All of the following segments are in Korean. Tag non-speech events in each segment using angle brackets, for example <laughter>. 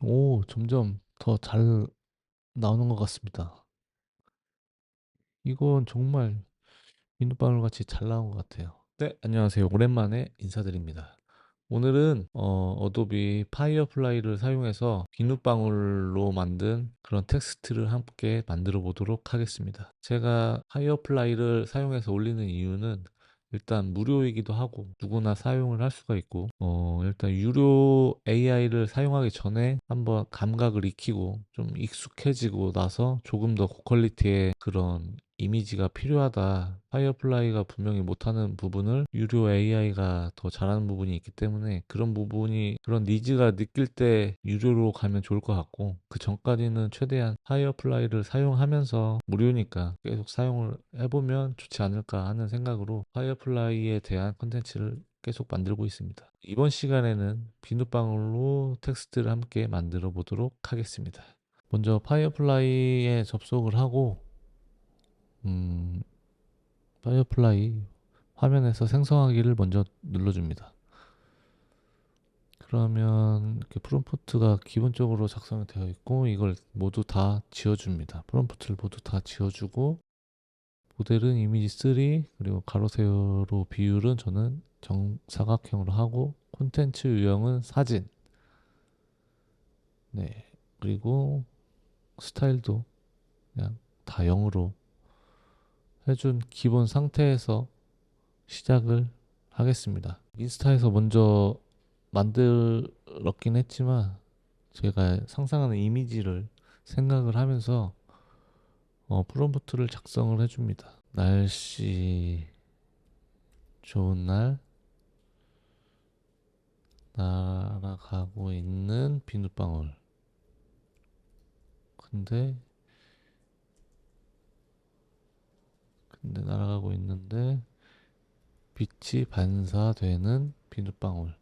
오, 점점 더 잘 나오는 것 같습니다. 이건 정말 비눗방울 같이 잘 나온 것 같아요. 네, 안녕하세요. 오랜만에 인사드립니다. 오늘은 어, 어도비 파이어플라이를 사용해서 비눗방울로 만든 그런 텍스트를 함께 만들어 보도록 하겠습니다. 제가 파이어플라이를 사용해서 올리는 이유는 일단 무료이기도 하고 누구나 사용을 할 수가 있고 어 일단 유료 AI를 사용하기 전에 한번 감각을 익히고 좀 익숙해지고 나서 조금 더 고퀄리티의 그런 이미지가 필요하다. 파이어플라이가 분명히 못하는 부분을 유료 AI가 더 잘하는 부분이 있기 때문에 그런 부분이 그런 니즈가 느낄 때 유료로 가면 좋을 것 같고 그 전까지는 최대한 파이어플라이를 사용하면서 무료니까 계속 사용을 해보면 좋지 않을까 하는 생각으로 파이어플라이에 대한 컨텐츠를 계속 만들고 있습니다. 이번 시간에는 비눗방울로 텍스트를 함께 만들어 보도록 하겠습니다. 먼저 파이어플라이에 접속을 하고 음, 파이어플라이 화면에서 생성하기를 먼저 눌러줍니다. 그러면 이렇게 프롬프트가 기본적으로 작성이 되어 있고 이걸 모두 다 지워줍니다. 프롬프트를 모두 다 지워주고 모델은 이미지 3 그리고 가로 세로로 비율은 저는 정사각형으로 하고 콘텐츠 유형은 사진 네 그리고 스타일도 그냥 다 0으로 해준 기본 상태에서 시작을 하겠습니다. 인스타에서 먼저 만들었긴 했지만 제가 상상하는 이미지를 생각을 하면서 어, 프롬프트를 작성을 해줍니다. 날씨 좋은 날 날아가고 있는 비눗방울 근데 근데 날아가고 있는데 빛이 반사되는 비눗방울.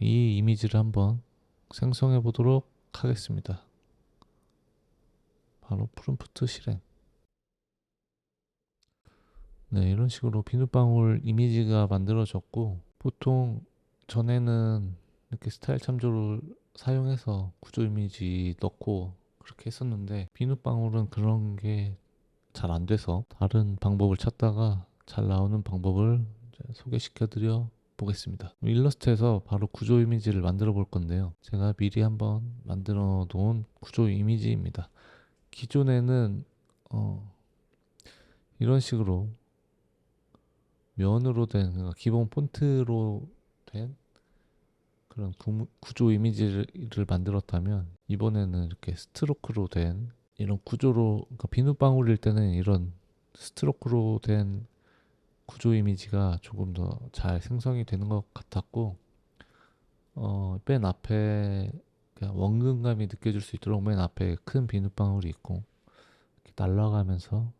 이 이미지를 한번 생성해 보도록 하겠습니다. 바로 프롬프트 실행. 네, 이런 식으로 비눗방울 이미지가 만들어졌고 보통 전에는 이렇게 스타일 참조를 사용해서 구조 이미지 넣고 그렇게 했었는데 비눗방울은 그런 게 잘 안 돼서 다른 방법을 찾다가 잘 나오는 방법을 소개시켜 드려 보겠습니다. 일러스트에서 바로 구조 이미지를 만들어 볼 건데요. 제가 미리 한번 만들어 놓은 구조 이미지입니다. 기존에는 어 이런 식으로 면으로 된 그러니까 기본 폰트로 된 그런 구, 구조 이미지를 만들었다면 이번에는 이렇게 스트로크로 된 이런 구조로 그러니까 비눗방울일 때는 이런 스트로크로 된 구조 이미지가 조금 더 잘 생성이 되는 것 같았고 어, 맨 앞에 원근감이 느껴질 수 있도록 맨 앞에 큰 비눗방울이 있고 날아가면서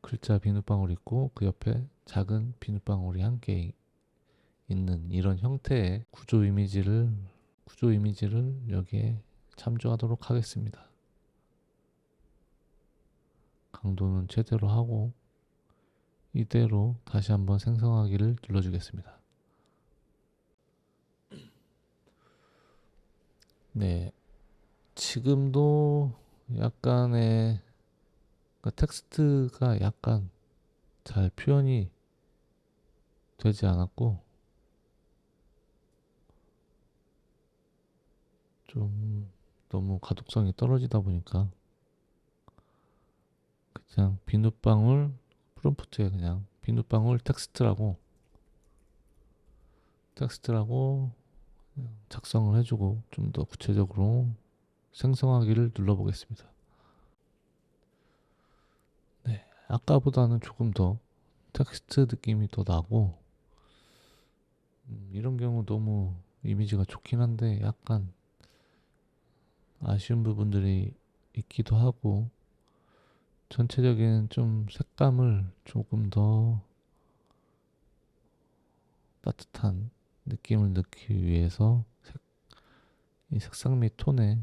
글자 비눗방울이 있고 그 옆에 작은 비눗방울이 함께 있는 이런 형태의 구조 이미지를 구조 이미지를 여기에 참조하도록 하겠습니다. 강도는 최대로 하고 이대로 다시 한번 생성하기를 눌러주겠습니다. 네, 지금도 약간의 그러니까 텍스트가 약간 잘 표현이 되지 않았고 좀 너무 가독성이 떨어지다 보니까 그냥 비눗방울 프롬프트에 그냥 비눗방울 텍스트라고 텍스트라고 작성을 해주고 좀 더 구체적으로 생성하기를 눌러보겠습니다. 네, 아까보다는 조금 더 텍스트 느낌이 더 나고 음, 이런 경우 너무 이미지가 좋긴 한데 약간 아쉬운 부분들이 있기도 하고 전체적인 좀 색감을 조금 더 따뜻한 느낌을 넣기 위해서 색, 이 색상 및 톤에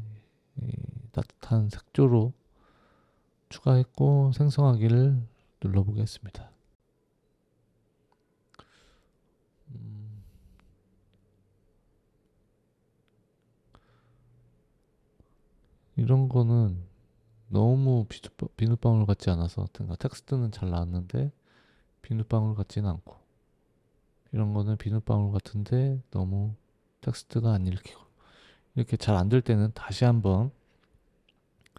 따뜻한 색조로 추가했고 생성하기를 눌러보겠습니다. 음, 이런 거는 너무 비눗- 비눗방울 같지 않아서 그러니까 텍스트는 잘 나왔는데 비눗방울 같지는 않고 이런 거는 비눗방울 같은데 너무 텍스트가 안 읽히고 이렇게 잘 안 될 때는 다시 한번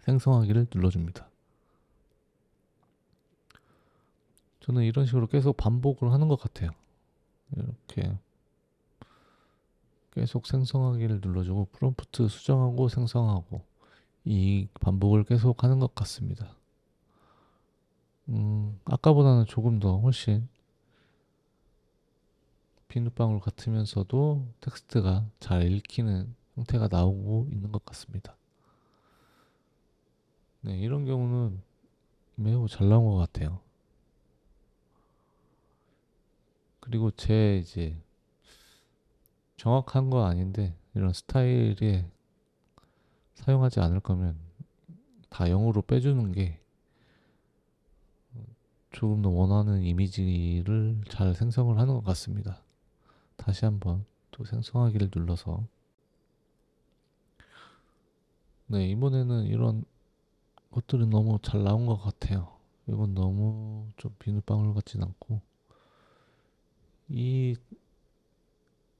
생성하기를 눌러줍니다. 저는 이런 식으로 계속 반복을 하는 것 같아요. 이렇게 계속 생성하기를 눌러주고 프롬프트 수정하고 생성하고 이 반복을 계속 하는 것 같습니다. 음, 아까보다는 조금 더 훨씬 비눗방울 같으면서도 텍스트가 잘 읽히는 형태가 나오고 있는 것 같습니다. 네, 이런 경우는 매우 잘 나온 것 같아요. 그리고 제 이제 정확한 건 아닌데 이런 스타일에 사용하지 않을 거면 다 0으로 빼주는 게 조금 더 원하는 이미지를 잘 생성을 하는 것 같습니다. 다시 한번 또 생성하기를 눌러서 네 이번에는 이런 것들은 너무 잘 나온 것 같아요. 이건 너무 좀 비눗방울 같진 않고 이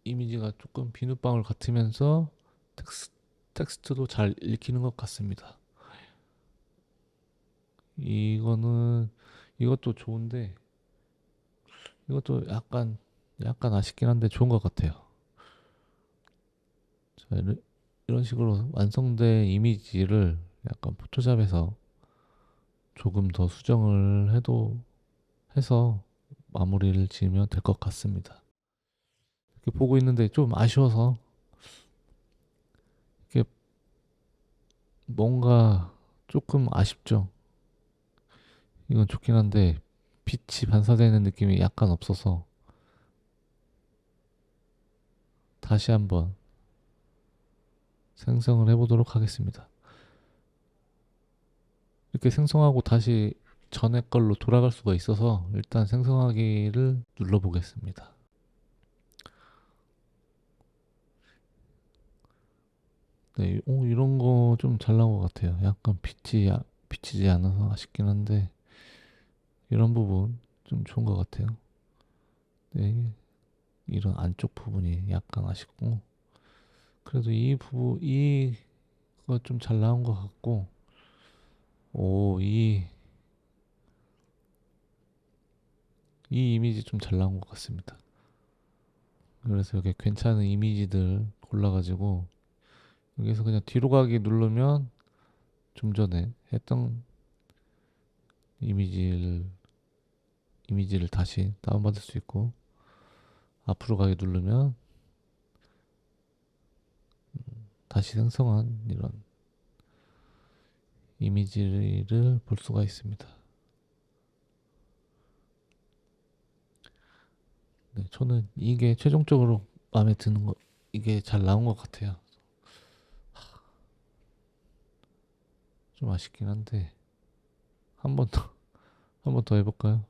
이미지가 조금 비눗방울 같으면서 텍스, 텍스트도 잘 읽히는 것 같습니다. 이거는 이것도 좋은데 이것도 약간 약간 아쉽긴 한데 좋은 것 같아요. 자, 이런- 이런 식으로 완성된 이미지를 약간 포토샵에서 조금 더 수정을 해도 해서 마무리를 지으면 될 것 같습니다. 이렇게 보고 있는데 좀 아쉬워서 이게 뭔가 조금 아쉽죠. 이건 좋긴 한데 빛이 반사되는 느낌이 약간 없어서 다시 한번 생성을 해보도록 하겠습니다. 이렇게 생성하고 다시 전에 걸로 돌아갈 수가 있어서 일단 생성하기를 눌러보겠습니다. 네, 오, 이런 거 좀 잘 나온 것 같아요. 약간 빛이 아- 비치지 않아서 아쉽긴 한데 이런 부분 좀 좋은 것 같아요. 네, 이런 안쪽 부분이 약간 아쉽고 그래도 이 부분 이거 좀 잘 나온 것 같고 오, 이, 이 이미지 좀 잘 나온 것 같습니다. 그래서 이렇게 괜찮은 이미지들 골라가지고 여기서 그냥 뒤로 가기 누르면 좀 전에 했던 이미지를 이미지를 다시 다운받을 수 있고 앞으로 가기 누르면 다시 생성한 이런 이미지를 볼 수가 있습니다. 네, 저는 이게 최종적으로 마음에 드는 거 이게 잘 나온 것 같아요. 좀 아쉽긴 한데 한 번 더 <laughs> 한 번 더 해볼까요?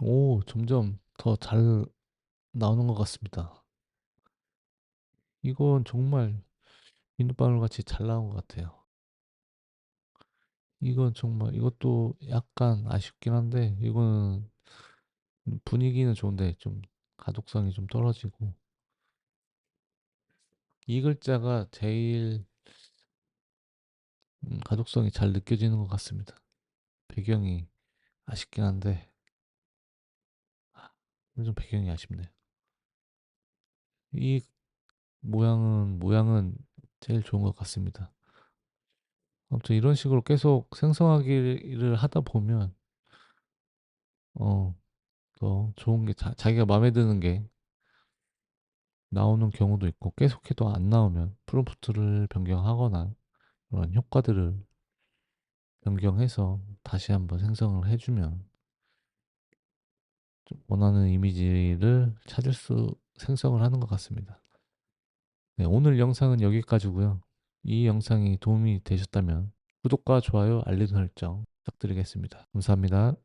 오, 점점 더 잘 나오는 것 같습니다. 이건 정말 비눗방울 같이 잘 나온 것 같아요. 이건 정말 이것도 약간 아쉽긴 한데 이거는 분위기는 좋은데 좀 가독성이 좀 떨어지고 이 글자가 제일 음, 가독성이 잘 느껴지는 것 같습니다. 배경이 아쉽긴 한데 좀 배경이 아쉽네요. 이 모양은 모양은 제일 좋은 것 같습니다. 아무튼 이런 식으로 계속 생성하기를 하다 보면 어, 더 좋은 게 자, 자기가 마음에 드는 게 나오는 경우도 있고 계속해도 안 나오면 프롬프트를 변경하거나 그런 효과들을 변경해서 다시 한번 생성을 해주면 좀 원하는 이미지를 찾을 수 생성을 하는 것 같습니다. 네, 오늘 영상은 여기까지고요. 이 영상이 도움이 되셨다면 구독과 좋아요, 알림 설정 부탁드리겠습니다. 감사합니다.